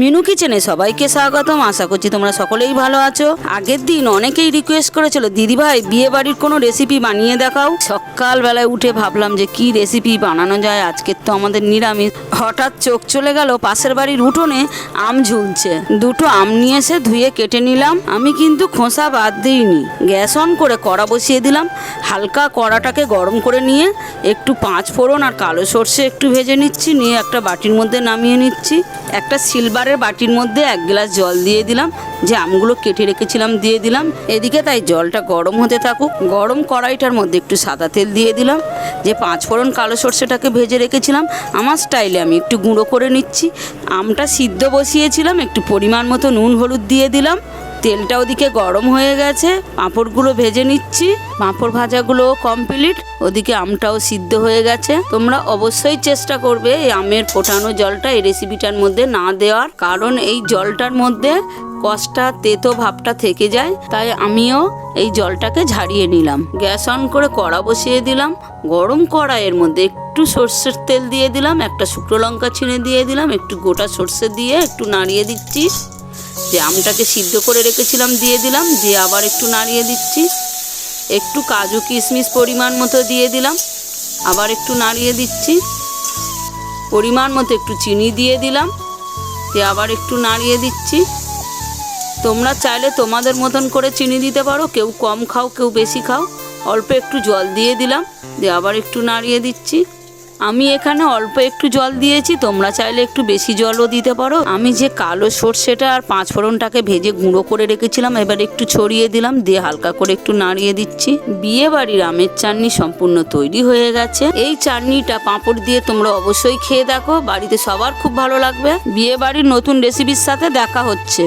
মিনু কিচেনে সবাইকে স্বাগতম। আশা করছি তোমরা সকলেই ভালো আছো। আগের দিন অনেকেই রিকোয়েস্ট করেছিল দিদি ভাই বিয়ে বাড়ির কোনো রেসিপি বানিয়ে দেখাও। সকালবেলায় উঠে ভাবলাম যে, কি রেসিপি বানানো যায়? আজকের তো আমাদের নিরামিষ। হঠাৎ চোখ চলে গেল পাশের বাড়ির উঠোনে আম ঝুলছে। দুটো আম নিয়ে এসে ধুয়ে কেটে নিলাম। আমি কিন্তু খোসা বাদ দিইনি। গ্যাস অন করে কড়া বসিয়ে দিলাম। হালকা কড়াটাকে গরম করে নিয়ে একটু পাঁচ ফোড়ন আর কালো সর্ষে একটু ভেজে নিচ্ছি। নিয়ে একটা বাটির মধ্যে নামিয়ে নিচ্ছি। একটা সিলভারের বাটির মধ্যে এক গ্লাস জল দিয়ে দিলাম, যে আমগুলো কেটে রেখেছিলাম দিয়ে দিলাম। এদিকে তাই জলটা গরম হতে থাকুক। গরম কড়াইটার মধ্যে একটু সাদা তেল দিয়ে দিলাম, যে পাঁচ ফোড়ন কালো সর্ষেটাকে ভেজে রেখেছিলাম। আমার স্টাইলে আমি একটু গুঁড়ো করে নিচ্ছি। আমটা সিদ্ধ বসিয়েছিলাম, একটু পরিমাণ মতো নুন হলুদ দিয়ে দিলাম। তেলটা ওদিকে গরম হয়ে গেছে, পাঁপড়গুলো ভেজে নিচ্ছি। পাঁপড় ভাজাগুলো কমপ্লিট ওদিকে আমটাও সিদ্ধ হয়ে গেছে। তোমরা অবশ্যই চেষ্টা করবে এই আমের ফোটানো জলটা এই রেসিপিটার মধ্যে না দেওয়ার, কারণ এই জলটার মধ্যে কষ্টা, তেতো ভাবটা থেকে যায়। তাই আমিও এই জলটাকে ঝাড়িয়ে নিলাম। গ্যাস অন করে কড়া বসিয়ে দিলাম। গরম কড়াইয়ের মধ্যে একটু সর্ষের তেল দিয়ে দিলাম, একটা শুকনো লঙ্কা ছিঁড়ে দিয়ে দিলাম, একটু গোটা সর্ষে দিয়ে একটু নাড়িয়ে দিচ্ছি। যে আমটাকে সিদ্ধ করে রেখেছিলাম, দিয়ে দিলাম, দিয়ে আবার একটু নাড়িয়ে দিচ্ছি। একটু কাজু কিশমিশ পরিমাণ মতো দিয়ে দিলাম, আবার একটু নাড়িয়ে দিচ্ছি। পরিমাণ মতো একটু চিনি দিয়ে দিলাম, দিয়ে আবার একটু নাড়িয়ে দিচ্ছি। তোমরা চাইলে তোমাদের মতন করে চিনি দিতে পারো, কেউ কম খাও, কেউ বেশি খাও। অল্প একটু জল দিয়ে দিলাম, দিয়ে আবার একটু নাড়িয়ে দিচ্ছি। আমি এখানে অল্প একটু জল দিয়েছি, তোমরা চাইলে একটু বেশি জলও দিতে পারো। আমি যে কালো সর্ষেটা আর পাঁচ ফোড়নটাকে ভেজে গুঁড়ো করে রেখেছিলাম, এবার একটু ছড়িয়ে দিলাম, দিয়ে হালকা করে একটু নাড়িয়ে দিচ্ছি। বিয়ে বাড়ির আমের চাটনি সম্পূর্ণ তৈরি হয়ে গেছে। এই চাটনিটা পাঁপড় দিয়ে তোমরা অবশ্যই খেয়ে দেখো, বাড়িতে সবার খুব ভালো লাগবে। বিয়ে বাড়ির নতুন রেসিপির সাথে দেখা হচ্ছে।